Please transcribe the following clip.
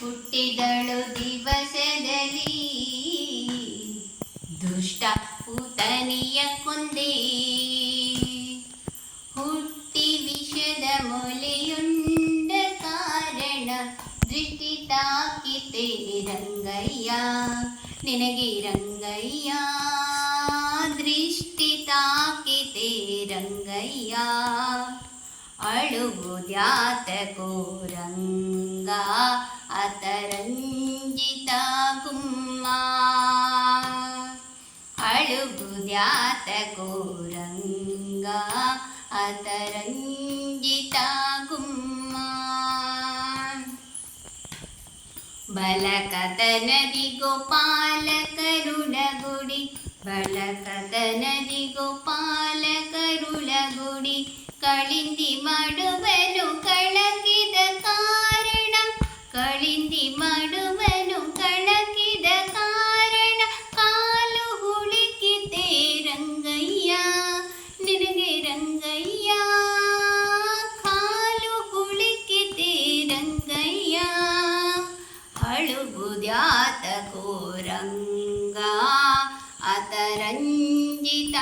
ಹುಟ್ಟಿದಳು ದಿವಸದಲ್ಲಿ. ದುಷ್ಟ ಪೂತನಿಯ ಕೊಂದೇ. ಹುಟ್ಟಿ ವಿಷದ ಮೊಲೆಯುಂಡ ಕಾರಣ ದೃಷ್ಟಿ ತಾಕಿತೆ ರಂಗಯ್ಯ. ನಿನಗೆ ರಂಗಯ್ಯ. ದೃಷ್ಟಿ ತಾಕಿತೆ ರಂಗಯ್ಯ. ಅಳುವುದ್ಯಾತಕೋ ರಂಗ. അതരഞ്ജിതാകുമ്മ അഴുകുയാത്ത കോരംഗ അതരഞ്ജിതാകുമ്മ ബലകഥനതി ഗോപാല കരുണഗുടി ബലകഥനതി ഗോപാല കരുണഗുടി കളിന്തി മടുവ ಮಾಡುವನು ಕಳಕಿದ ಕಾರಣ ಕಾಲು ಹುಡುಕಿತೆ ರಂಗಯ್ಯ ನಿನಗೆ ರಂಗಯ್ಯ ಕಾಲು ಹುಡುಕಿತೆ ರಂಗಯ್ಯ ಅಳುಬುದ್ಯಾತಕೋ ರಂಗ ಅತರಂಜಿತ